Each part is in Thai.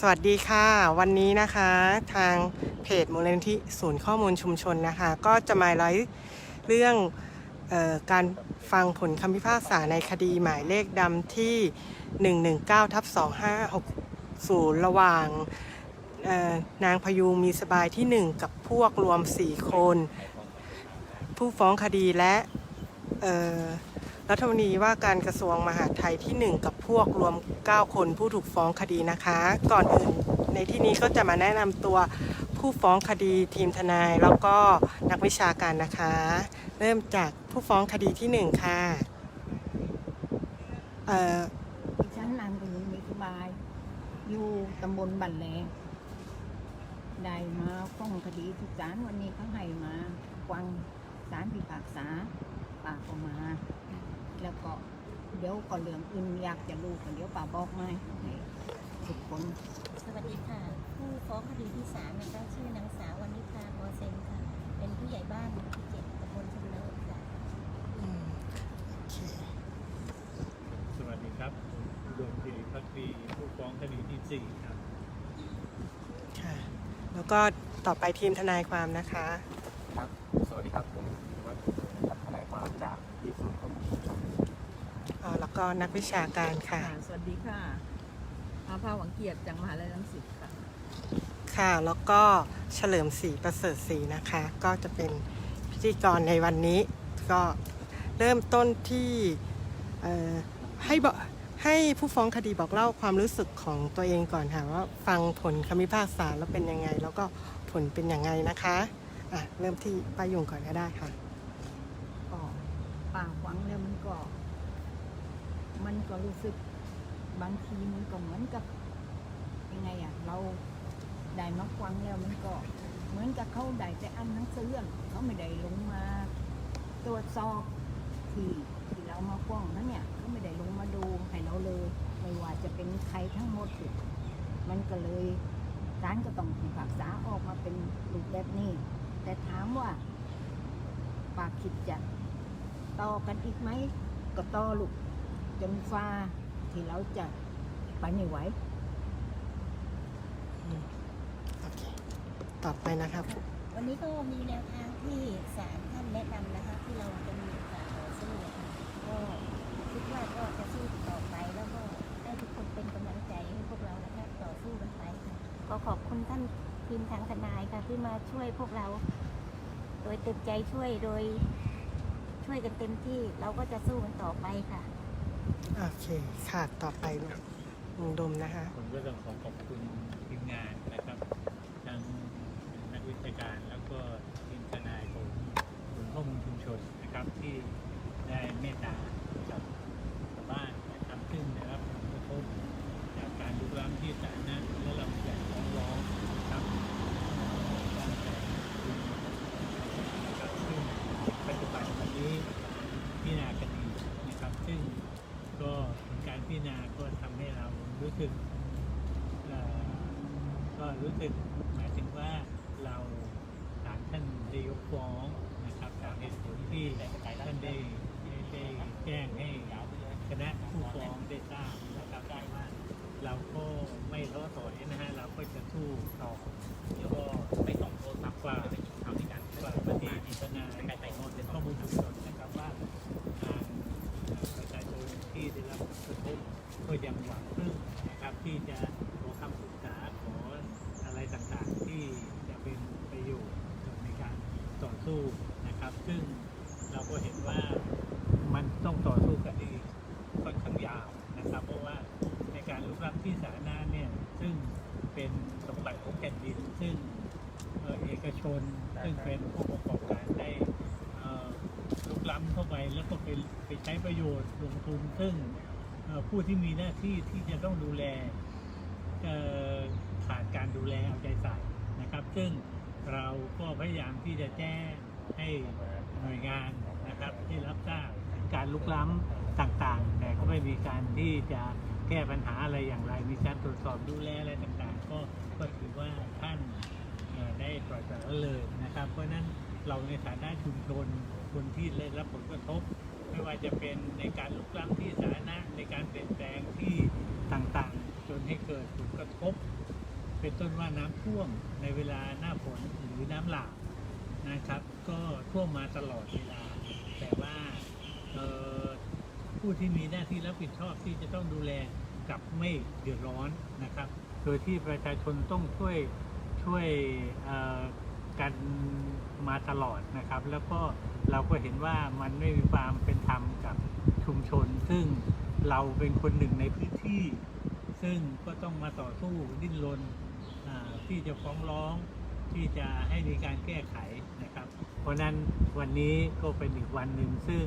สวัสดีค่ะ วันนี้นะคะทางเพจมูลนิธิศูนย์ข้อมูลชุมชนนะคะ ก็จะมาไลฟ์เรื่องออการฟังผลคำพิพากษาในคดีหมายเลขดำที่ 119ทับ2560 ระหว่างนางพยุงมีสบายที่ 1 กับพวกรวม 4 คน ผู้ฟ้องคดีและ รัฐมนตรีว่าการกระทรวงมหาดไทยที่ 1 กับพวกรวม 9 คนผู้ถูกฟ้องคดีนะคะ ก่อนอื่นในที่นี้ก็จะมาแนะนำตัวผู้ฟ้องคดีทีมทนาย แล้วก็นักวิชาการนะคะ เริ่มจากผู้ฟ้องคดีที่ 1 ค่ะเอ่อดิฉันนางบุญมีสบาย อยู่ตำบลบันแลงได้มาฟ้องคดีที่ศาลวันนี้เขาให้มาฟังศาลพิพากษาปาก็มา แล้วก็เดี๋ยวก็เรื่องอื่นอยากจะรู้ก็เดี๋ยวป่าบอกมาให้ทุกคนสวัสดีค่ะ ผู้ฟ้องคดีที่สามนะคะชื่อนางสาววณิพาโมเซนค่ะ เป็นผู้ใหญ่บ้านหมู่ที่เจ็ดตำบลชมเลิศค่ะอืมโอเคสวัสดีครับผมอุดมศิริพักดีผู้ฟ้องคดีที่สี่ครับ ค่ะ แล้วก็ต่อไปทีมทนายความนะคะ ครับ สวัสดีครับ ผมวัดทนายความจากที่ศูนย์ข้อมูลชุมชน อ่าแล้ว ก็นักวิชาการค่ะค่ะ สวัสดีค่ะอาภาหวังเกียรติจากมหาลัยรังสิตค่ะ ค่ะ แล้วก็เฉลิมศรีประเสริฐศรีนะคะ ก็จะเป็นพิธีกรในวันนี้ ก็เริ่มต้นที่เอ่อให้บอกให้ผู้ฟ้องคดีบอกเล่าความรู้สึกของตัวเองก่อนค่ะว่าฟังผลคำพิพากษาแล้วเป็นยังไง แล้วก็ผลเป็นยังไงนะคะอะเริ่มที่ป้ายุงก่อนก็ได้ค่ะก็ป่าฟังแล้วมันก็ มันก็รู้สึกบางทีมันก็เหมือนกับยังไงอะ เราได้มาฟังแล้วมันก็ เหมือนกับเขาได้แต่อ่านหนังสืออะเขาไม่ได้ลงมา ตรวจสอบที่ที่เรามาฟ้องนั้นเนี่ยเขาไม่ได้ลงมาดูให้เราเลย ไม่ว่าจะเป็นใครทั้งหมดมันก็เลยศาลก็ต้องพิพากษาออกมาเป็นรูปแบบนี้ แต่ถามว่าปากคิดจะต่อกันอีกไหมก็ต่อลูก จนฟ้าที่เราจะไปไม่ไหวโอเค ต่อไปนะครับ วันนี้ก็มีแนวทางที่ศาลท่านแนะนำนะคะ ที่เราจะมีโอกาสต่อสู้ค่ะก็คิดว่าก็จะสู้ต่อไปแล้วก็ให้ทุกคนเป็นกำลังใจให้พวกเรานะคะต่อสู้กันไปค่ะก็ขอบคุณท่านทีมทางทนายค่ะที่มาช่วยพวกเรา โดยเต็มใจช่วยโดยช่วยกันเต็มที่เราก็จะสู้กันต่อไปค่ะ โอเคค่ะต่อไปลุงลุงดมนะคะผมก็ต้องขอขอบคุณทีมงานนะครับทั้งนักวิชาการแล้วก็ทีมทนายของศูนย์ข้อมูลชุมชนนะครับที่ได้เมตตากับชาวบ้านนะครับซึ่งได้รับผลกระทบจากการลุกล้ำที่สาธารณะและเราอยากฟ้องร้องนะครับนะครับซึ่งปัจจุบันวันนี้พิจารณาคดีนะครับ ซึ่ง ก็ผลการพิจารณาก็ทำให้เรารู้ สึกก็รู้สึกหมายถึงว่าเราศาลท่านได้ยกฟ้องนะครับตามเหตุผลที่ท่านได้ได้แจ้งให้คณะผู้ฟ้องได้ทราบนะครับได้ว่าเราก็ไม่ท้อถอยนะฮะเราก็จะสู้ต่อแล้วก็ไม่ต้องโทษสักว่าทำที่กันว่าประเทศอิสนาในข้อมูลชุมชนนะครับว่าทางประชาชนที่ได้รับผลกระทบก็ยังหวังพึ่งนะครับที่จะขอคำปรึกษาขออะไรต่างๆที่จะเป็นประโยชน์ในการต่อ สู้นะครับ ซึ่งเราก็เห็นว่ามันต้องต่อสู้กันอีกค่อนข้างยาวนะครับ เพราะว่าในการลุกล้ำที่สาธารณะเนี่ยซึ่งเป็นสมบัติของแผ่นดิน ซึ่งเออเอกชนซึ่งเป็นผู้ประกอบการได้เอ่อลุกล้ำเข้าไปแล้วก็ไปไปใช้ประโยชน์ลงทุนซึ่งผู้ที่มีหน้าที่ที่จะต้องดูแลขาดการดูแลเอาใจใส่นะครับ ซึ่งเราก็พยายามที่จะแจ้ง ให้หน่วยงานนะครับที่รับทราบการลุกล้ำต่างๆ แต่ก็ไม่มีการที่จะแก้ปัญหาอะไรอย่างไร มีการตรวจสอบดูแลอะไรต่างๆ ก็ก็ถือว่าท่านได้ปล่อยปละละเลยนะครับ เพราะฉะนั้นเราในฐานะชุมชนคนที่ได้รับผลกระทบ ไม่ว่าจะเป็นในการลุกล้ำที่สาธารณะในการเปลี่ยนแปลงที่ต่างๆ จนให้เกิดผลกระทบ เป็นต้นว่าน้ำท่วมในเวลาหน้าฝนหรือน้ำหลากนะครับ ก็ท่วมมาตลอดเวลา แต่ว่าผู้ที่มีหน้าที่รับผิดชอบที่จะต้องดูแลกับไม่เดือดร้อนนะครับ โดยที่ประชาชนต้องช่วยช่วยกันมาตลอดนะครับ แล้วก็เราก็เห็นว่ามันไม่มีความเป็นธรรมกับชุมชน ซึ่งเราเป็นคนหนึ่งในพื้นที่ ซึ่งก็ต้องมาต่อสู้ดิ้นรนที่จะฟ้องร้องที่จะให้มีการแก้ไข รับเพราะนั้นวันนี้ก็เป็นอีกวันหนึ่งซึ่ง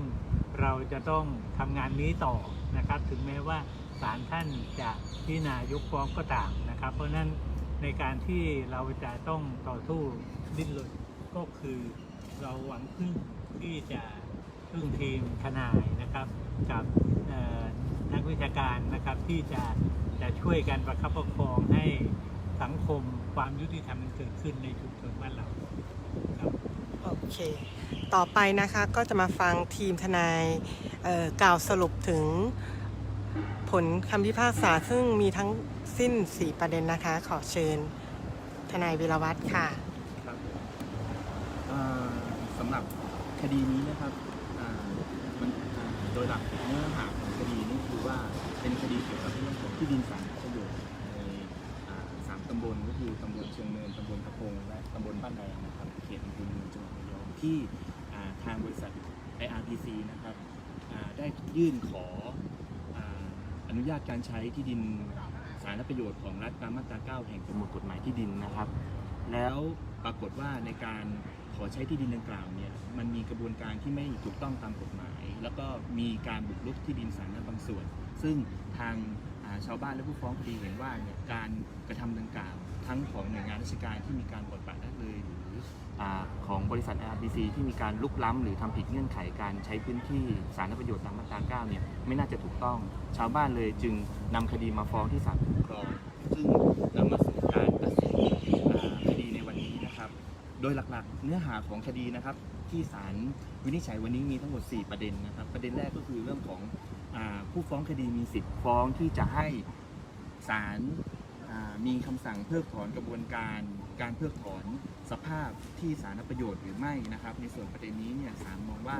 เราจะต้องทำงานนี้ต่อนะครับ ถึงแม้ว่าศาลท่านจะพิจารณายกฟ้องก็ตามนะครับ เพราะนั้นในการที่เราจะต้องต่อสู้ดิ้นรนก็คือเราหวังพึ่งที่จะพึ่งทีมทนายนะครับ กับนักวิชาการนะครับที่จะจะช่วยกันประคับประคองให้สังคมความยุติธรรมมันเกิดขึ้นในชุมชนบ้านเรา เค ต่อไปนะคะก็จะมาฟังทีมทนายกล่าวสรุปถึงผลคำพิพากษาซึ่งมีทั้งสิ้น 4 ประเด็นนะคะ ขอเชิญทนายวิรวัตรค่ะครับสำหรับคดีนี้นะครับมันโดยหลักเนื้อหาของคดีนี่คือว่าเป็นคดีเกี่ยวกับเรื่องของที่ดินสาธารณประโยชน์ในสามตำบลก็คือตำบลเชียงเนินตำบลกระพงและตำบลบ้านแดงนะครับเขตอำเภอเมืองจังหวัดระ ที่ทางบริษัท IRPC นะครับได้ยื่นขออนุญาตการใช้ที่ดินสาธารณประโยชน์ของรัฐตามมาตรา9แห่งประมวลกฎหมายที่ดินนะครับ แล้วปรากฏว่าในการขอใช้ที่ดินดังกล่าวเนี่ยมันมีกระบวนการที่ไม่ถูกต้องตามกฎหมาย แล้วก็มีการบุกรุกที่ดินสาธารณะบางส่วน ซึ่งทางชาวบ้านและผู้ฟ้องคดีเห็นว่าเนี่ยการกระทำดังกล่าว ทั้งของหน่วยงานราชการที่มีการบดบาทละเลยหรืออาของบริษัท RBC ที่มีการลุกล้ำหรือทำผิดเงื่อนไขการใช้พื้นที่สาธารณประโยชน์ตามมาตรา9เนี่ยไม่น่าจะถูกต้อง ชาวบ้านเลยจึงนำคดีมาฟ้องที่ศาลปกครอง ซึ่งนำมาสู่การตัดสินอ่าคดีในวันนี้นะครับ โดยหลักๆ เนื้อหาของคดีนะครับ ที่ศาลวินิจฉัยวันนี้มีทั้งหมด 4 ประเด็นนะครับ ประเด็นแรกก็คือเรื่องของอาผู้ฟ้องคดีมีสิทธิ์ฟ้องที่จะให้ศาล มีคำสั่งเพิกถอนกระบวนการการเพิกถอนสภาพที่สาธารณประโยชน์หรือไม่นะครับ ในส่วนประเด็นนี้เนี่ยศาลมองว่า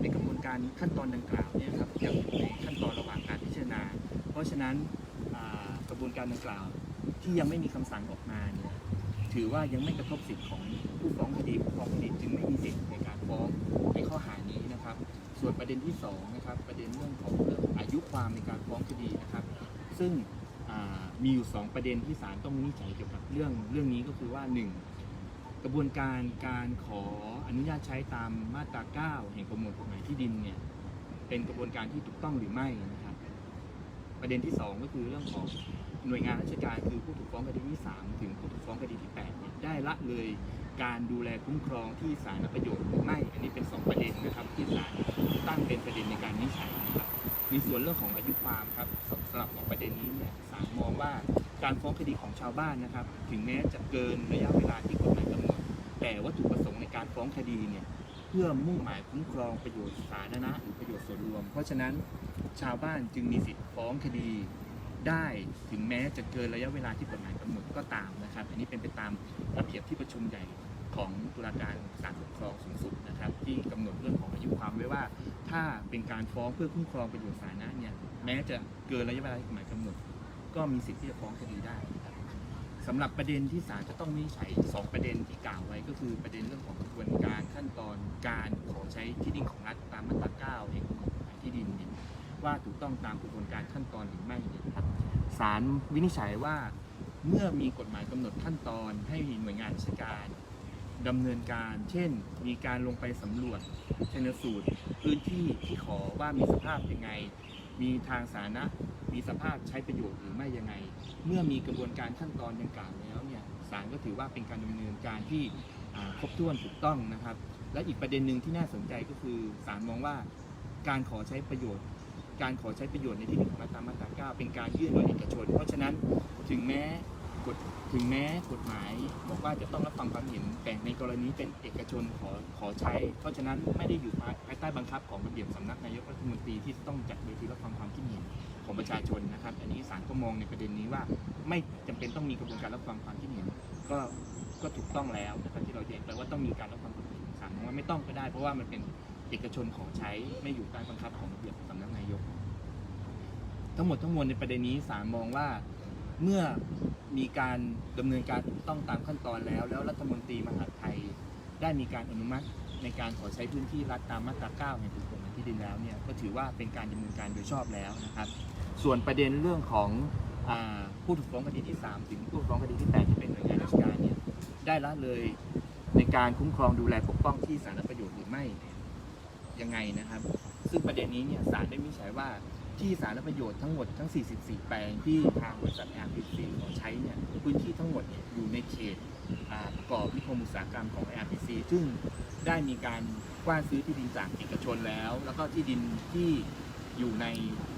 ในกระบวนการขั้นตอนดังกล่าวเนี่ยครับยังอยู่ในขั้นตอนระหว่างการพิจารณา เพราะฉะนั้นอ่ากระบวนการดังกล่าวที่ยังไม่มีคำสั่งออกมาเนี่ยถือว่ายังไม่กระทบสิทธิ์ของผู้ฟ้องคดีผู้ฟ้องคดีจึงไม่มีสิทธิ์ในการฟ้องในข้อหานี้นะครับ ส่วนประเด็นที่สองนะครับประเด็นเรื่องของเรื่องอายุความในการฟ้องคดีนะครับ ซึ่ง มีอยู่สองประเด็นที่ศาลต้องวินิจฉัยเกี่ยวกับเรื่องเรื่องนี้ก็คือว่าหนึ่งกระบวนการการขออนุญาตใช้ตามมาตรา 9 แห่งประมวลกฎหมายที่ดินเนี่ยเป็นกระบวนการที่ถูกต้องหรือไม่นะครับ ประเด็นที่สองก็คือเรื่องของหน่วยงานราชการคือผู้ถูกฟ้องคดีที่ 3 ถึงผู้ถูกฟ้องคดีที่8เนี่ยได้ละเลยการดูแลคุ้มครองที่สารประโยชน์หรือไม่ อันนี้เป็น 2 ประเด็นนะครับที่ศาลตั้งเป็นประเด็นในการวินิจฉัยนะครับ มีส่วนเรื่องของอายุความครับส สำหรับสองประเด็นนี้เนี่ยศาลมองว่าการฟ้องคดีของชาวบ้านนะครับ ถึงแม้จะเกินระยะเวลาที่กฎหมายกำหนด แต่วัตถุประสงค์ในการฟ้องคดีเนี่ยเพื่อมุ่งหมายคุ้มครองประโยชน์สาธารณะหรือประโยชน์ส่วนรวม เพราะฉะนั้นชาวบ้านจึงมีสิทธิ์ฟ้องคดีได้ถึงแม้จะเกินระยะเวลาที่กฎหมายกำหนดก็ตามนะครับ อันนี้เป็นไปตามระเบียบที่ประชุมใหญ่ของตุลาการศาลปกครองสูงสุดนะครับ ที่กำหนดเรื่องของอายุความไว้ว่า ถ้าเป็นการฟ้องเพื่อคุ้มครองประโยชน์สาธารณะเนี่ยแม้จะเกินระยะเวลาที่กฎหมายกำหนด ก็มีสิทธิ์ที่จะฟ้องคดีได้นะครับสำหรับประเด็นที่ศาลจะต้องวินิจฉัยสองประเด็นที่กล่าวไว้ก็คือประเด็นเรื่องของกระบวนการขั้นตอนการขอใช้ที่ดินของรัฐตามมาตรา9แห่งกฎหมายที่ดินเนี่ยว่าถูกต้องตามกระบวนการขั้นตอนหรือไม่เนี่ยนะครับศาลวินิจฉัยว่าเมื่อมีกฎหมายกำหนดขั้นตอนให้หน่วยงานราชการ ดำเนินการ เช่น มีการลงไปสำรวจชนสูตร พื้นที่ที่ขอว่ามีสภาพยังไง มีทางสาธารณะ มีสภาพใช้ประโยชน์หรือไม่ยังไง เมื่อมีกระบวนการขั้นตอนดังกล่าวแล้วเนี่ยศาลก็ถือว่าเป็นการดำเนินการที่ครบถ้วนถูกต้องนะครับ และอีกประเด็นหนึ่งที่น่าสนใจก็คือศาลมองว่าการขอใช้ประโยชน์ การขอใช้ประโยชน์ในที่ดินของรัฐตามมาตรา9เป็นการยื่นโดยเอกชน เพราะฉะนั้นถึงแม้ กฎถึงแม้กฎหมาย บอกว่าจะต้องรับฟังความเห็นแต่ในกรณีเป็นเอกชนขอขอใช้ เพราะฉะนั้นไม่ได้อยู่ภายใต้บังคับของระเบียบสำนักนายกรัฐมนตรีที่ต้องจัดเวทีรับฟังความคิดเห็นของประชาชนนะครับ อันนี้ศาลก็มองในประเด็นนี้ว่า ไม่จำเป็นต้องมีกระบวนการรับฟังความคิดเห็น ก็ก็ถูกต้องแล้วนะครับที่เราแยกไปว่าต้องมีการรับฟังความคิดเห็นศาลมองว่าไม่ต้องก็ได้ เพราะว่ามันเป็นเอกชนขอใช้ไม่อยู่ใต้บังคับของระเบียบสำนักนายก ทั้งหมดทั้งมวลในประเด็นนี้ศาลมองว่าเมื่อ มีการดำเนินการถูกต้องตามขั้นตอนแล้ว แล้วรัฐมนตรีมหาดไทย ได้มีการอนุมัติในการขอใช้พื้นที่รัฐตามมาตรา9แห่งกฎหมายที่ดินแล้วเนี่ยก็ถือว่าเป็นการดำเนินการโดยชอบแล้วนะครับ ส่วนประเด็นเรื่องของอาผู้ถูกฟ้องคดีที่ 3 ถึงผู้ถูกฟ้องคดีที่ 8 ที่เป็นหน่วยงานราชการเนี่ยได้ละเลยในการคุ้มครองดูแลปกป้องที่สาธารณประโยชน์หรือไม่ยังไงนะครับ ซึ่งประเด็นนี้เนี่ยศาลได้วินิจฉัยว่า ที่สาธารณประโยชน์ทั้งหมดทั้ง 44 แปลงที่ทางบริษัท RPC ขอใช้เนี่ยพื้นที่ทั้งหมดอยู่ในเขตประกอบนิคมอุตสาหกรรมของ RPC ซึ่งได้มีการกว้านซื้อที่ดินจากเอกชนแล้ว แล้วก็ที่ดินที่อยู่ใน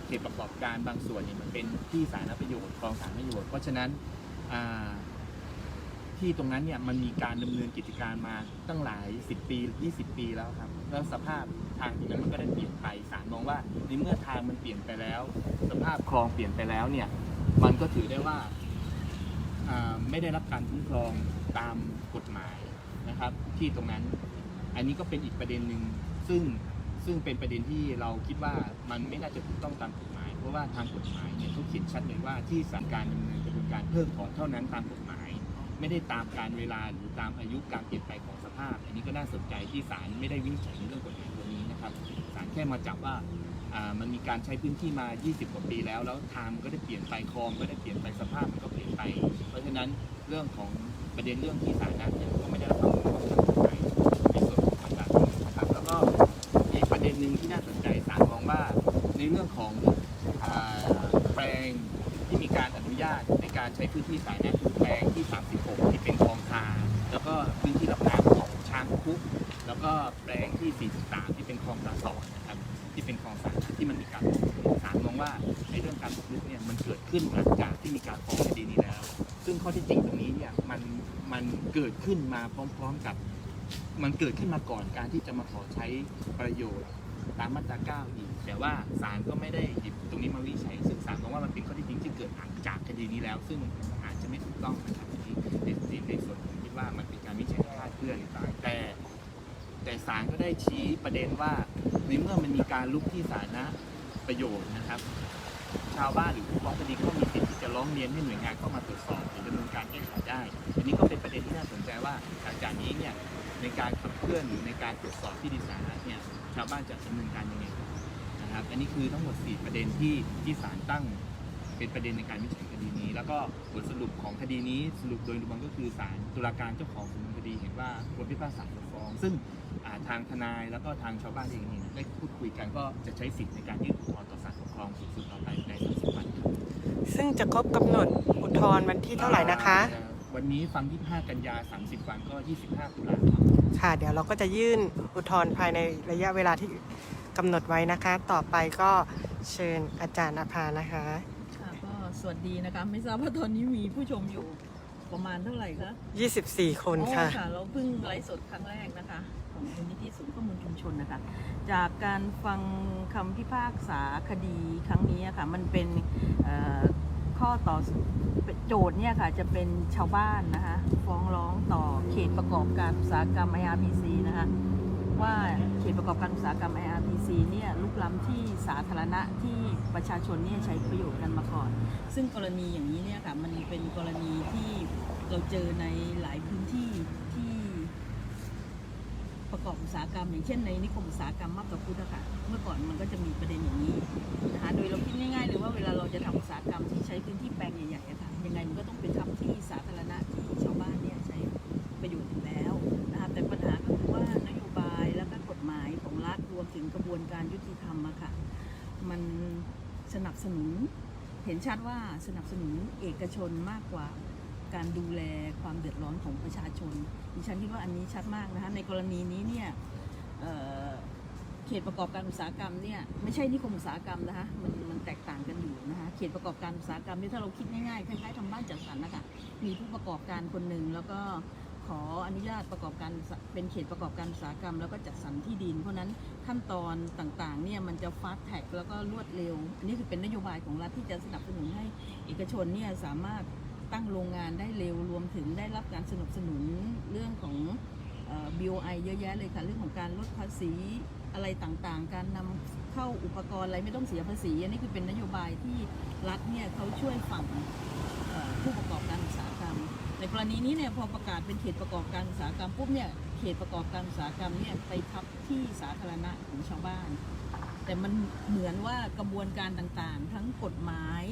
เขตประกอบการบางส่วนเนี่ยมันเป็นที่สาธารณประโยชน์คลองสาธารณประโยชน์ เพราะฉะนั้นที่ตรงนั้นเนี่ยมันมีการดำเนินกิจการมาตั้งหลาย 10 ปี 20 ปีแล้วครับ แล้วสภาพทางตรงนั้นมันก็ได้เปลี่ยนไป ในเมื่อทางมันเปลี่ยนไปแล้ว สภาพคลองเปลี่ยนไปแล้วเนี่ย มันก็ถือได้ว่าไม่ได้รับการคุ้มครองตามกฎหมายนะครับ ที่ตรงนั้น อันนี้ก็เป็นอีกประเด็นหนึ่งซึ่งซึ่งเป็นประเด็นที่เราคิดว่ามันไม่น่าจะถูกต้องตามกฎหมาย เพราะว่าทางกฎหมายเนี่ยเขาเขียนชัดเลยว่าที่สั่งการดำเนินกระบวนการเพิกถอนเท่านั้นตามกฎหมาย ไม่ได้ตามการเวลาหรือตามอายุการเปลี่ยนไปของสภาพ อันนี้ก็น่าสนใจที่ศาลไม่ได้วินิจฉัยในเรื่องกฎหมายตัวนี้นะครับศาลแค่มาจับว่า มันมีการใช้พื้นที่มา 20 กว่าปีแล้ว แล้วทางมันก็ได้เปลี่ยนไปคลองก็ได้เปลี่ยนไปสภาพมันก็เปลี่ยนไป เพราะฉะนั้นเรื่องของประเด็นเรื่องที่ศาลนัดเนี่ยก็ไม่ได้รับความคุ้มครองในส่วนของประชาชนนะครับแล้วก็อีกประเด็นหนึ่งที่น่าสนใจศาลมองว่าในเรื่องของอแปลงที่มีการอนุญาตในการใช้พื้นที่สาธารณะ มาพร้อมๆกับ มันเกิดขึ้นมาก่อนการที่จะมาขอใช้ประโยชน์ตามมาตรา 9 อีก แต่ว่าศาลก็ไม่ได้หยิบตรงนี้มาวิจัย ซึ่งศาลมองว่ามันเป็นข้อที่จริงที่เกิดหลังจากคดีนี้แล้ว ซึ่งอาจจะไม่ถูกต้องนะครับอันนี้ในในในส่วนผมคิดว่ามันเป็นการวิจัยคลาดเคลื่อนแต่แต่ศาลก็ได้ชี้ประเด็นว่าในเมื่อมันมีการลุกที่สาธารณประโยชน์นะครับ ชาวบ้านหรือผู้ฟ้องคดีก็มีสิทธิ์ที่จะร้องเรียนให้หน่วยงานเข้ามาตรวจสอบหรือดำเนินการแก้ไขได้ อันนี้ก็เป็นประเด็นที่น่า ใจว่าหลังจากนี้เนี่ยในการขับเคลื่อนหรือในการตรวจสอบที่ดินสาธารณะเนี่ยชาวบ้านจะดำเนินการยังไงนะครับอันนี้คือทั้งหมด 4 ประเด็นที่ที่ศาลตั้งเป็นประเด็นในการวินิจฉัยคดีนี้ แล้วก็บทสรุปของคดีนี้สรุปโดยรวมก็คือศาลตุลาการเจ้าของสำนวนคดีเห็นว่าควรพิพากษายกฟ้อง ซึ่งาทางทนายแล้วก็ทางชาวบ้านเองเนี่ยได้พูดคุยกันก็จะใช้สิทธิ์ในการยื่นอุทธรณ์ต่อศาลปกครองสูงสุดต่อไปใน30วันครับซึ่งจะครบกำหนดอุทธรณ์วันที่เท่าไหร่นะคะ วันนี้ฟัง 25 กันยา 30 วันก็ 25ตุลาครับค่ะเดี๋ยวเราก็จะยื่นอุทธรณ์ภายในระยะเวลาที่กำหนดไว้นะคะ ต่อไปก็เชิญอาจารย์อภานะคะ ค่ะก็สวัสดีนะคะ ไม่ทราบว่าตอนนี้มีผู้ชมอยู่ประมาณเท่าไหร่คะ24 คนค่ะอ๋อเราเพิ่งไลฟ์สดครั้งแรกนะคะ ของมูลนิธิศูนย์ข้อมูลชุมชนนะคะ จากการฟังคำพิพากษาคดีครั้งนี้อะค่ะ มันเป็นเอ่อข้อต่อ โจทย์เนี่ยค่ะจะเป็นชาวบ้านนะคะ ฟ้องร้องต่อเขตประกอบการอุตสาหกรรม IRPC นะคะว่าเขตประกอบการอุตสาหกรรม IRPC เนี่ยลุกล้ำที่สาธารณะที่ประชาชนเนี่ยใช้ประโยชน์กันมาก่อน ซึ่งกรณีอย่างนี้เนี่ยค่ะมันเป็นกรณีที่เราเจอในหลายพื้นที่ที่ ประกอบอุตสาหกรรม อย่างเช่นในนิคมอุตสาหกรรมมาบตาพุทธะค่ะเมื่อก่อนมันก็จะมีประเด็นอย่างนี้นะคะโดยเราคิดง่ายๆเลยว่าเวลาเราจะทำอุตสาหกรรมที่ใช้พื้นที่แปลงใหญ่ๆอะค่ะยังไงมันก็ต้องเป็นทำที่สาธารณะที่ชาวบ้านเนี่ยใช้ประโยชน์อยู่แล้วนะคะแต่ปัญหาก็คือว่านโยบายแล้วก็กฎหมายของรัฐรวมถึงกระบวนการยุติธรรมอะค่ะมันสนับสนุนเห็นชัดว่าสนับสนุนเอกชนมากกว่า การดูแลความเดือดร้อนของประชาชน ดิฉันคิดว่าอันนี้ชัดมากนะคะในกรณีนี้เนี่ยเเขตประกอบการอุตสาหกรรมเนี่ยไม่ใช่นิคมอุตสาหกรรมนะคะมันมันแตกต่างกันอยู่นะคะเขตประกอบการอุตสาหกรรมนี่ถ้าเราคิดง่ายๆคล้ายๆทำบ้านจัดสรรนะคะมีผู้ประกอบการคนหนึ่งแล้วก็ขออนุญาตประกอบการเป็นเขตประกอบการอุตสาหกรรม แล้วก็จัดสรรที่ดิน เพราะนั้นขั้นตอนต่างๆเนี่ยมันจะฟาสแท็กแล้วก็รวดเร็ว อันนี้คือเป็นนโยบายของรัฐที่จะสนับสนุนให้เอกชนเนี่ยสามารถ ตั้งโรงงานได้เร็วรวมถึงได้รับการสนับสนุนเรื่องของออ BOI เยอะแยะเลยค่ะเรื่องของการลดภาษีอะไรต่างๆ การนำเข้าอุปกรณ์อะไรไม่ต้องเสียภาษีอันนี้คือเป็นนโยบายที่รัฐเนี่ยเขาช่วยฝั่งผู้ประกอบการอุตสาหกรรม ในกรณีนี้เนี่ยพอประกาศเป็นเขตประกอบการอุตสาหกรรมปุ๊บเนี่ยเขตประกอบการอุตสาหกรรมเนี่ยไปทับที่สาธารณะของชาวบ้าน แต่มันเหมือนว่ากระบวนการต่างๆ ทั้งกฎหมาย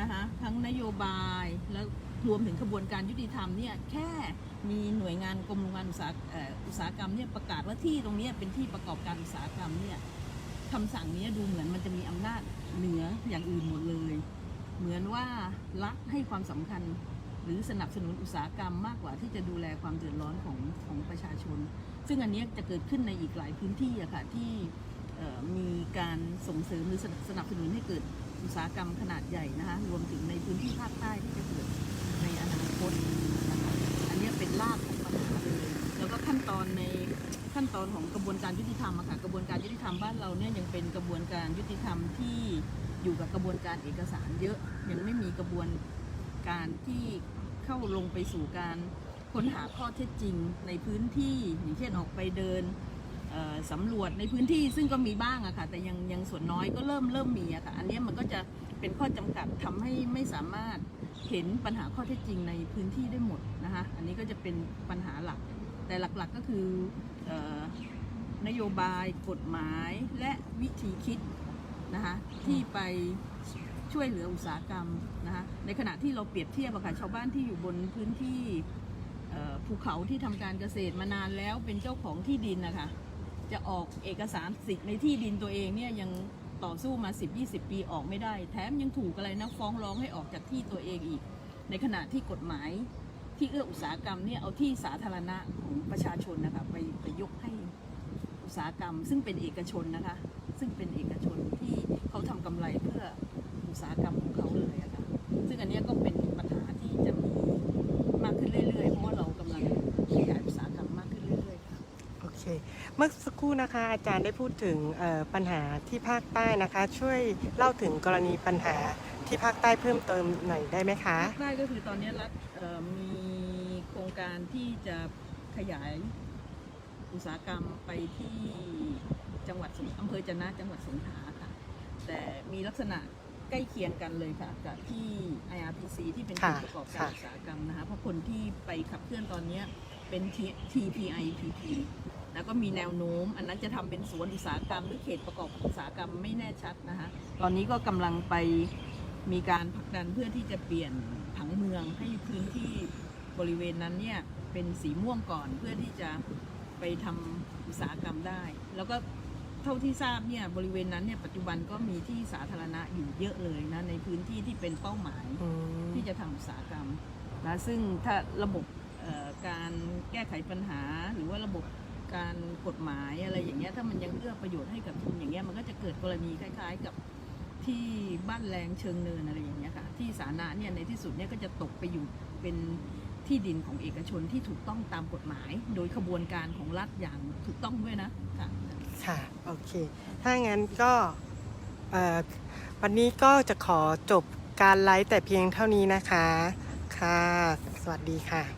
นะคะทั้งนโยบายแล้วรวมถึงกระบวนการยุติธรรมเนี่ยแค่มีหน่วยงานกรมโรงงานอุตสาหอุตสาหกรรมเนี่ยประกาศว่าที่ตรงนี้เป็นที่ประกอบการอุตสาหกรรมเนี่ยคำสั่งนี้ดูเหมือนมันจะมีอำนาจเหนืออย่างอื่นหมดเลย เหมือนว่ารัฐให้ความสำคัญหรือสนับสนุนอุตสาหกรรมมากกว่าที่จะดูแลความเดือดร้อนของของประชาชน ซึ่งอันนี้จะเกิดขึ้นในอีกหลายพื้นที่อะค่ะที่มีการส่งเสริมหรือสนับสนุนให้เกิด อุตสาหกรรมขนาดใหญ่นะคะรวมถึงในพื้นที่ภาคใต้ที่จะเกิดในอนาคตนะคะอันนี้เป็นรากของปัญหาเลยแล้วก็ขั้นตอนในขั้นตอนของกระบวนการยุติธรรมอะค่ะกระบวนการยุติธรรมบ้านเราเนี่ยยังเป็นกระบวนการยุติธรรมที่อยู่กับกระบวนการเอกสารเยอะยังไม่มีกระบวนการที่เข้าลงไปสู่การค้นหาข้อเท็จจริงในพื้นที่อย่างเช่นออกไปเดิน สำรวจในพื้นที่ซึ่งก็มีบ้างอะค่ะ แต่ยังยังส่วนน้อยก็เริ่มเริ่มมีอะค่ะ อันนี้มันก็จะเป็นข้อจำกัดทำให้ไม่สามารถเห็นปัญหาข้อเท็จจริงในพื้นที่ได้หมดนะคะ อันนี้ก็จะเป็นปัญหาหลัก แต่หลักๆก็คืออนโยบายกฎหมายและวิธีคิดนะคะที่ไปช่วยเหลืออุตสาหกรรมนะคะในขณะที่เราเปรียบเทียบอะค่ะชาวบ้านที่อยู่บนพื้นที่ภูเขาที่ทำการเกษตรมานานแล้วเป็นเจ้าของที่ดินนะคะ จะออกเอกสารสิทธิ์ในที่ดินตัวเองเนี่ยยังต่อสู้มา 10-20 ปีออกไม่ได้ แถมยังถูกอะไรนะฟ้องร้องให้ออกจากที่ตัวเองอีก ในขณะที่กฎหมายที่เอื้ออุตสาหกรรมเนี่ยเอาที่สาธารณะของประชาชนนะคะไปไปยกให้อุตสาหกรรม ซึ่งเป็นเอกชนนะคะ ซึ่งเป็นเอกชนที่เขาทำกำไรเพื่ออุตสาหกรรมของเขาเลยอะค่ะซึ่งอันนี้ก็เป็น เมื่อสักครู่นะคะอาจารย์ได้พูดถึงเอ่อปัญหาที่ภาคใต้นะคะ ช่วยเล่าถึงกรณีปัญหาที่ภาคใต้เพิ่มเติมหน่อยได้ไหมคะภาคใต้ก็คือตอนนี้รัฐเอ่อมีโครงการที่จะขยายอุตสาหกรรมไปที่จังหวัดสงอำเภอจะนะจังหวัดสงขลาค่ะแต่มีลักษณะใกล้เคียงกันเลยค่ะกับที่ IRPC ที่เป็นค่ะผู้ประกอบการค่ะอุตสาหกรรมนะคะเพราะคนที่ไปขับเคลื่อนตอนเนี้ยเป็น TPIPP แล้วก็มีแนวโน้ม อันนั้นจะทำเป็นสวนอุตสาหกรรมหรือเขตประกอบอุตสาหกรรมไม่แน่ชัดนะคะตอนนี้ก็กำลังไปมีการผลักดันเพื่อที่จะเปลี่ยนผังเมืองให้พื้นที่บริเวณนั้นเนี่ยเป็นสีม่วงก่อนเพื่อที่จะไปทำอุตสาหกรรมได้ แล้วก็เท่าที่ทราบเนี่ยบริเวณนั้นเนี่ยปัจจุบันก็มีที่สาธารณะอยู่เยอะเลยนะในพื้นที่ที่เป็นเป้าหมายอืมที่จะทำอุตสาหกรรมนะซึ่งถ้าระบบเอ่อการแก้ไขปัญหาหรือว่าระบบ การกฎหมายอะไรอย่างเงี้ยถ้ามันยังเอื้อประโยชน์ให้กับทุนอย่างเงี้ยมันก็จะเกิดกรณีคล้าย ๆ กับที่บ้านแรงเชิงเนินอะไรอย่างเงี้ยค่ะที่สาธารณะเนี่ยในที่สุดเนี่ยก็จะตกไปอยู่เป็นที่ดินของเอกชนที่ถูกต้องตามกฎหมาย โดยขบวนการของรัฐอย่างถูกต้องด้วยนะค่ะค่ะโอเค ถ้างั้นก็วันนี้ก็จะขอจบการไลฟ์แต่เพียงเท่านี้นะคะ ค่ะ สวัสดีค่ะ